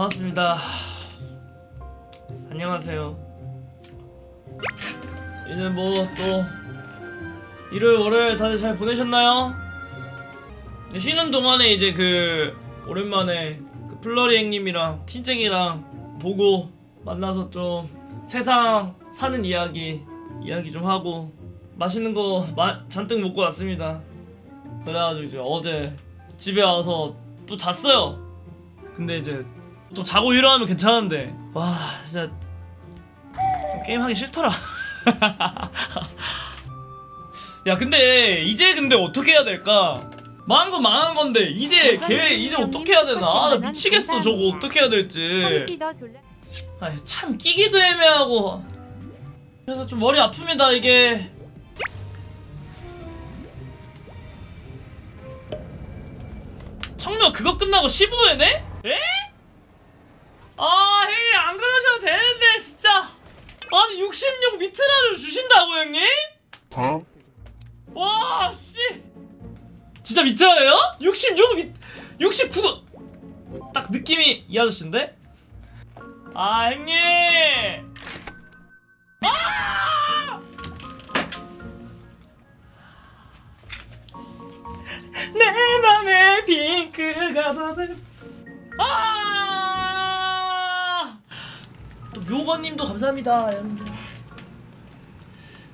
반갑습니다. 안녕하세요. 이제 뭐 또 일요일 월요일 다들 잘 보내셨나요? 네, 쉬는 동안에 이제 그 오랜만에 그 플러리 형님이랑 틴쟁이랑 보고 만나서 좀 세상 사는 이야기 이야기 좀 하고 맛있는 거 마, 잔뜩 먹고 왔습니다. 그래가지고 이제 어제 집에 와서 또 잤어요. 근데 이제 또 자고 일어나면 괜찮은데 와 진짜 좀 게임하기 싫더라. 야 근데 이제 근데 어떻게 해야 될까? 망한 건 망한 건데 이제 걔 이제 어떻게 해야 되나? 아, 나 미치겠어 저거 어떻게 해야 될지. 아이, 참 끼기도 애매하고 그래서 좀 머리 아픕니다 이게 청명 그거 끝나고 15회네? 에? 아 형님 안 그러셔도 되는데 진짜 아니 66 미트라를 주신다고 형님? 어? 와 씨. 진짜 미트라예요? 66 미, 69 딱 느낌이 이 아저씨인데? 아 형님 아! 내 맘에 핑크가 버블 아! 또 묘건님도 감사합니다 여러분들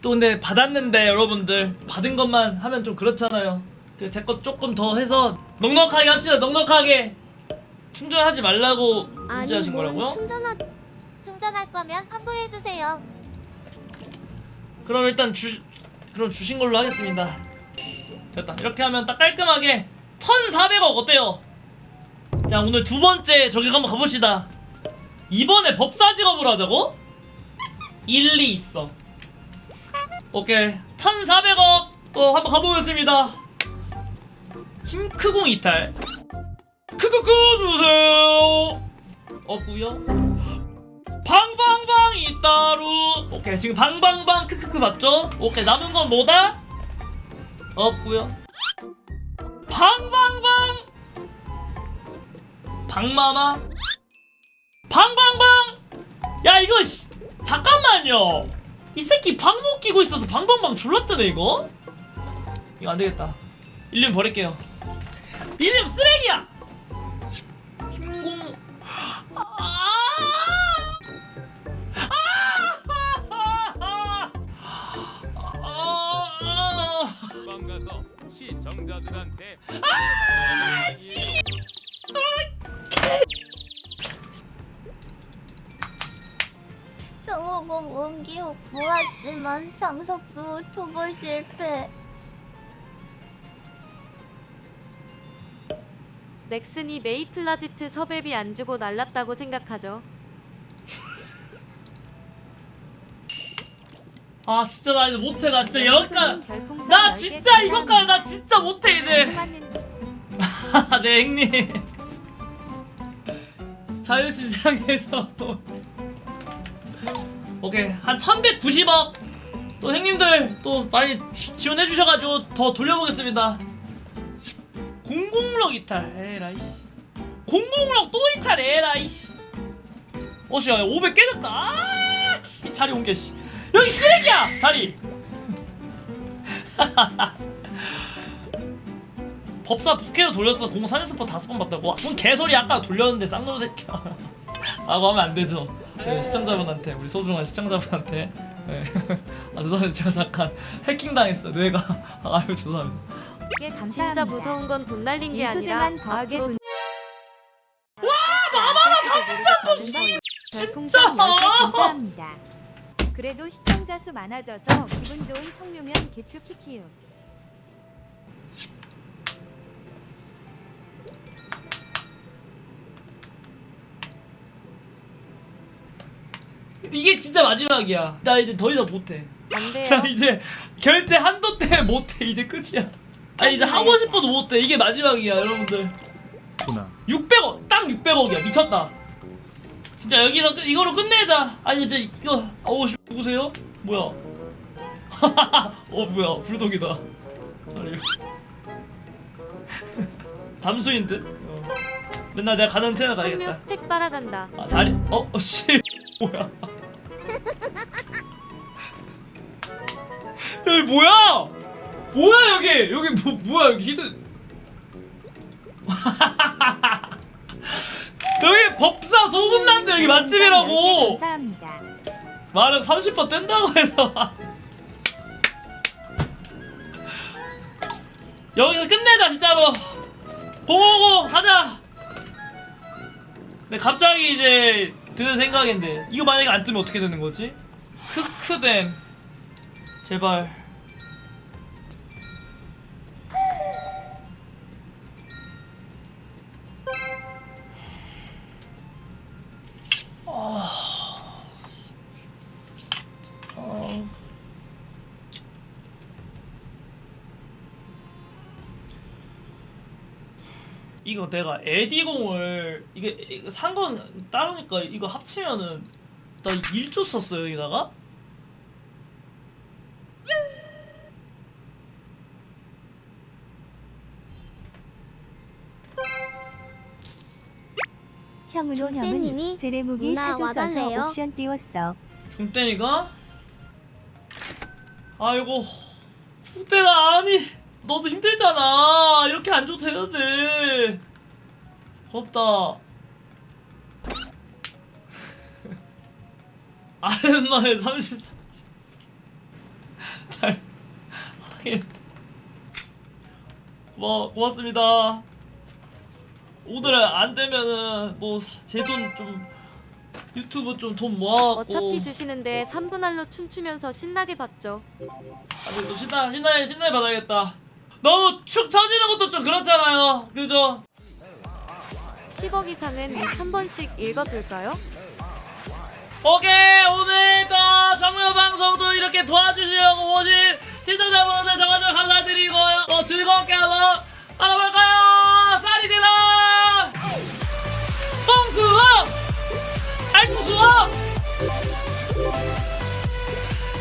또 근데 받았는데 여러분들 받은 것만 하면 좀 그렇잖아요 제 것 조금 더 해서 넉넉하게 합시다 넉넉하게 충전하지 말라고 문제하신 거라고요? 충전하 충전할 거면 환불해 주세요. 그럼 일단 주 그럼 주신 걸로 하겠습니다. 됐다. 이렇게 하면 딱 깔끔하게 1,400억 어때요? 자 오늘 두 번째 저기 한번 가봅시다. 이번에 법사 직업을 하자고? 일리 있어. 오케이 1,400억 또 한번 가보겠습니다. 힘크공 이탈. 크크크 주세요. 없구요. 방방방 이따루 오케이 지금 방방방 크크크 맞죠? 오케이 남은 건 뭐다? 없고요 방방방 방마마 방방방! 야 이거 씨, 잠깐만요. 이 새끼 방목 끼고 있어서 방방방 졸랐다네 이거? 이거 안 되겠다. 일륜 버릴게요. 이름 쓰레기야! 아 아! 장석부 투볼 실패. 넥슨이 메이플라지트 섭외비 안 주고 날랐다고 생각하죠. 아 진짜 나 이제 못해. 나 진짜 여기까지 별풍선 나 10개 진짜 이것까지 나 진짜 못해 이제. 고맙는 네 형님. 자유시장에서 또. 오케이 한 1190억 또 형님들 또 많이 주- 지원해 주셔가지고 더 돌려보겠습니다. 공공력 이탈 에라이씨. 공공력 또 이탈 에라이씨. 어씨야 500 깨졌다. 아 씨, 자리 옮겨 씨. 여기 쓰레기야 자리. 법사 부캐로 돌렸어. 공 3연승포 다섯 번 봤다고. 뭔 개소리. 아까 돌렸는데 쌍놈 새끼야. 라고 하면 안 되죠. 네, 시청자분한테 우리 소중한 시청자분한테 네. 아 죄송합니다 제가 잠깐 해킹 당했어 뇌가 아유 죄송합니다 게 감사합니다. 진짜 무서운 건 돈 날린 게 아니라 소중한 과학의 앞으로 돈. 와 마마나 33번 씨, 진짜! 10개 감사합니다. 그래도 시청자 수 많아져서 기분 좋은 청묘면 개추 키키유. 근데 이게 진짜 마지막이야. 나 이제 더 이상 못해. 안 돼요. 나 이제 결제 한도 때문에 못해. 이제 끝이야. 아 이제 하고 싶어도 못해. 이게 마지막이야 여러분들. 구나. 600억 딱 600억이야. 미쳤다. 진짜 여기서 끝, 이거로 끝내자. 아니 이제 이거 어우 씨, 누구세요? 뭐야? 어 뭐야? 불독이다. sorry. 잠수인 듯? 어. 맨날 내가 가는 채널 청묘 가야겠다. 스택 빨아간다. 아 자리 어? 어 씨. 뭐야 뭐야? 뭐야 여기? 여기 뭐 뭐야 여기 히든? 여기 법사 소문난데 여기 맛집이라고. 감사합니다. 말은 30% 뗀다고 해서. 여기서 끝내자 진짜로. 보고 가자. 근데 갑자기 이제 드는 생각인데 이거 만약에 안 뜨면 어떻게 되는 거지? 크크댐. 제발 이거 내가 에디공을 이게 산 건 따로니까 이거 합치면은 나 1조 썼어요 여기다가 형으로 형은 제레무기 누나 사줘서 와달래요. 옵션 띄웠어. 중대니가 아이고 중대가 아니 너도 힘들잖아. 이렇게 안 줘도 되는데. 부럽다. 아랫말에 34지 확인 고마, 고맙습니다. 오늘 안 되면은 뭐 제 돈 좀 유튜브 좀 돈 모아갖고. 어차피 주시는데 3분 할로 춤추면서 신나게 봤죠. 아주 또 신나 신나게 신나게 받아야겠다. 너무 축 처지는 것도 좀 그렇잖아요. 그죠? 10억 이상은 한 번씩 읽어줄까요? 오케이 오늘도 정면 방송도 이렇게 도와주시려고 오신 시청자분들 정말 좀 감사드리고요. 또 즐겁게 한번 알아볼까요? 쌀이 질러! 뽕수업! 알콩수업!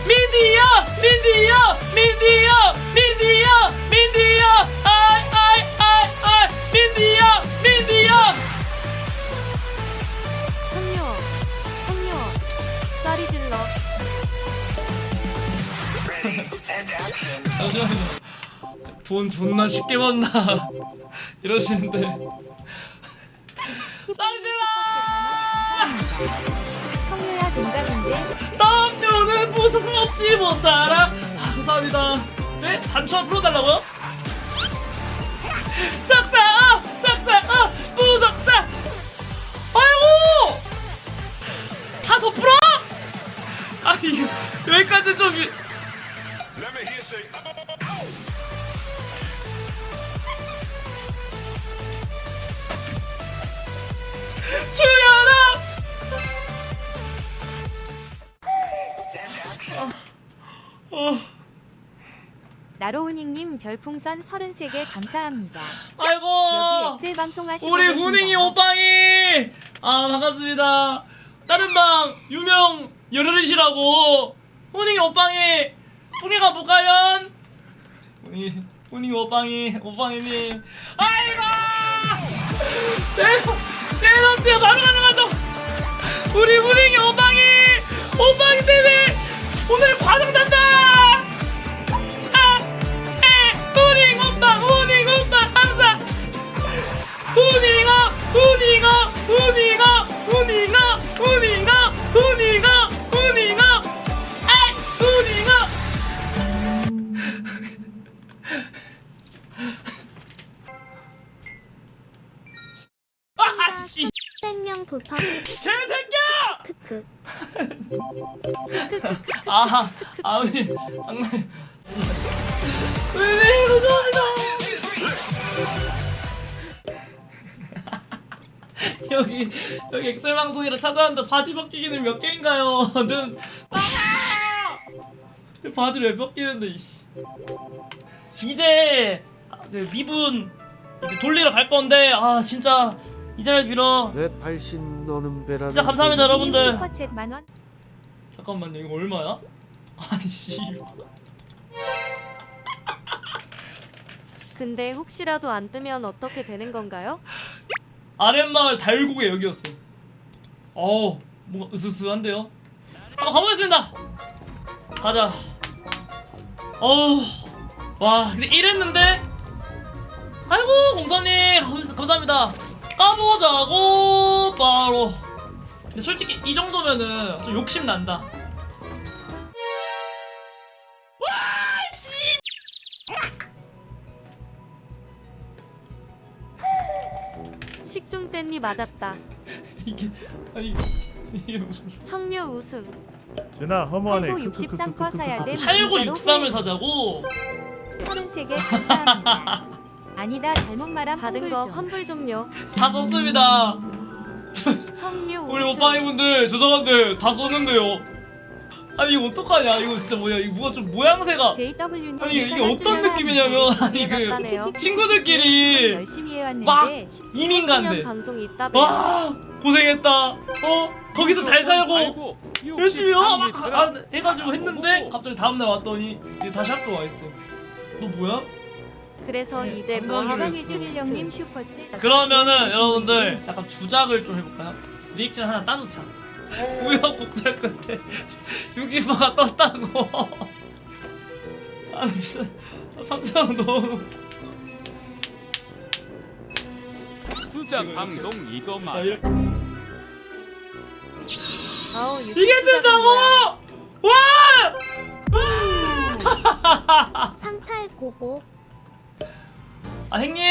민디요! 민디요! 잠시만요. 돈 존나 쉽게 번다 이러시는데 쌀이 질러! 성유야 동갑인데 남녀는 무슨 없지 못 살아 아, 감사합니다 네? 단추 한 풀어달라고요? saksa 나로우닝님 별풍선 33개 감사합니다. 아이고! 여기 엑셀 방송 하시고 우리 계신가요? 후닝이 오빵이! 아 반갑습니다. 다른 방 유명 열혈이시라고. 후닝이 오빵이! 후닝아 무가연 후닝이 후닝이 오빵이 오빵이니 아이고! 세너스야 바로 가능하죠 우리 후닝이 오빵이 100명 돌파. 개새끼야! 크크. 크크크크. 아, 아니 장난. 은혜 감사합니다. 여기 여기 엑셀 방송이라 찾아왔는데 바지 벗기기는 몇 개인가요? 는 나가! 바지 왜 벗기는데 이씨. 아, 이제 미분 이제 돌리러 갈 건데 아 진짜 이 자리를 빌어. 내 발신 너는 배라는 진짜 감사합니다, 여러분들. 슈퍼챗 만원? 잠깐만요 이거 얼마야? 아니 씨. 근데 혹시라도 안 뜨면 어떻게 되는 건가요? 아랫마을 달고개 여기였어. 어우 뭔가 으스스한데요? 한번 가보겠습니다. 가자. 어우 와 근데 이랬는데? 아이고 공사님. 감- 감사합니다 까보자고 바로 근데 솔직히 이 정도면은 좀 욕심 난다 식중 땐니 맞았다. 이게 아니 이게 무슨 청묘 웃음. 준아 허무하네. 8963% 사야 됨 8963을 사자고 33개 감사합니다 아니다 잘못 말한 받은 거 환불 좀. 좀요. 다 썼습니다. 우리 오빠님분들 죄송한데 다 썼는데요 아니 이거 어떡하냐 이거 진짜 뭐야 이거 뭐가 좀 모양새가 JW님 아니 이게 어떤 느낌이냐면 아니 그. 친구들끼리 친구들끼리 열심히 해왔는데 막 시- 이민간데 방송. 와 고생했다 어 거기서 잘 살고 열심히 와막 아, 해가지고 했는데 갑자기 다음날 왔더니 이제 다시 학교 와 있어 너 뭐야? 그래서 네, 이제 뭐 했어. 111형님 슈퍼챗 그러면은 여러분들 약간 주작을 좀 해볼까요? 리액션 하나 따놓자 우여곡절 끝에 60%가 떴다고 아 진짜 3천원 넣어 투자 방송 이거 자, 맞아. 이렇게. 아우 유튜브 이게 투자가 된다고! 뭐야? 와! 상탈 고고. 아 형님!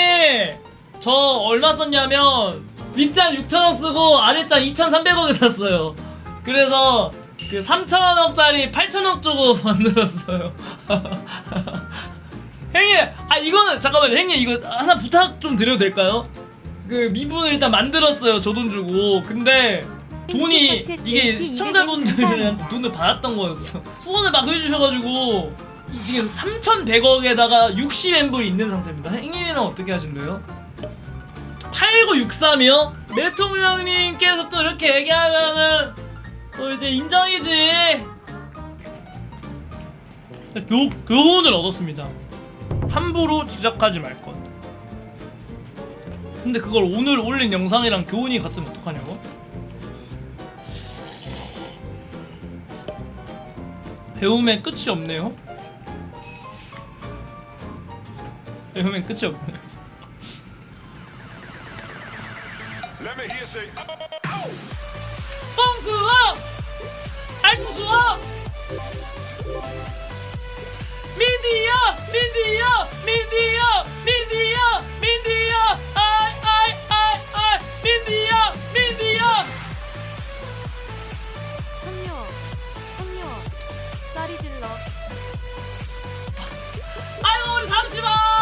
저 얼마 썼냐면 윗잔 6천원 쓰고 아랫잔 2,300원에 샀어요. 그래서 그 3천원짜리 8천원 주고 만들었어요. 형님! 아 이거는 잠깐만요. 형님 이거 하나 부탁 좀 드려도 될까요? 그 미분을 일단 만들었어요 저 돈 주고. 근데 돈이 이게 시청자분들한테 돈을 받았던 거였어. 후원을 막 해주셔가지고 지금 3,100억에다가 60엠블이 있는 상태입니다. 행님이랑 어떻게 하실래요? 8963이요? 대통령님께서 또 이렇게 얘기하면은 또 이제 인정이지. 교, 교훈을 얻었습니다. 함부로 지적하지 말 것. 근데 그걸 오늘 올린 영상이랑 교훈이 같으면 어떡하냐고? 배움에 끝이 없네요. 배움에 끝이 없네요. 뻥수업! 알콩수업! 민디야! 민디야! 민디야! 민디야! 민디야! 아이 아이 아이 아이 민디야! 민디야! 청묘. 청묘. 쌀이 질러. 아유 우리 잠시만